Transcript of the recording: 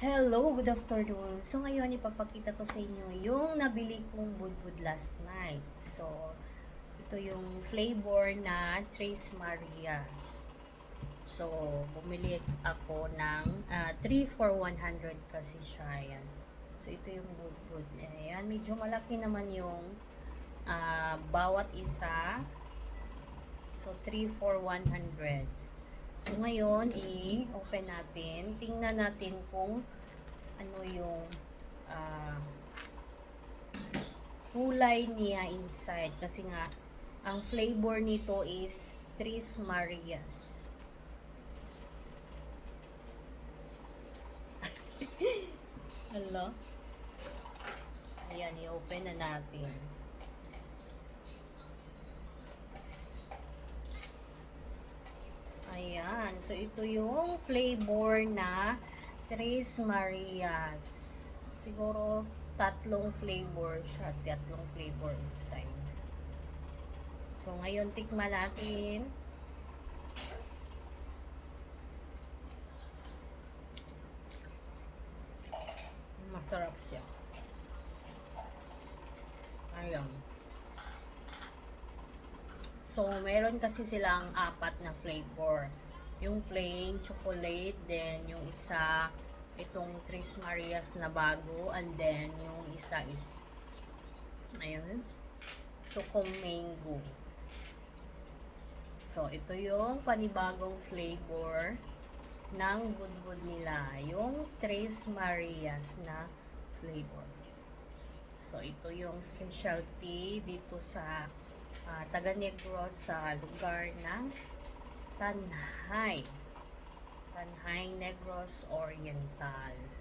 Hello, good afternoon. So ngayon ipapakita ko sa inyo yung nabili kong budbud last night. So ito yung flavor na Tres Marias. So bumili ako ng ah, 3 for 100 kasi siya yan. So ito yung budbud. Ayan, medyo malaki naman yung ah, bawat isa. So 3 for 100. So, ngayon, i-open natin. Tingnan natin kung ano yung ah, kulay niya inside. Kasi nga, ang flavor nito is Tres Marias. Hello? Ayan, i-open na natin. Ayan. So, ito yung flavor na Tres Marias. Siguro, tatlong flavor siya. Tatlong flavor inside. So, ngayon, tikman natin. Masarap siya. Ayan. So, meron kasi silang apat na flavor. Yung plain, chocolate, then yung isa, itong Tres Marias na bago, and then yung isa is, ayun, choco mango. So, ito yung panibagong flavor ng budbud nila. Yung Tres Marias na flavor. So, ito yung specialty dito sa ah, Taga sa lugar ng Tanhay. Tanhay Negros Oriental.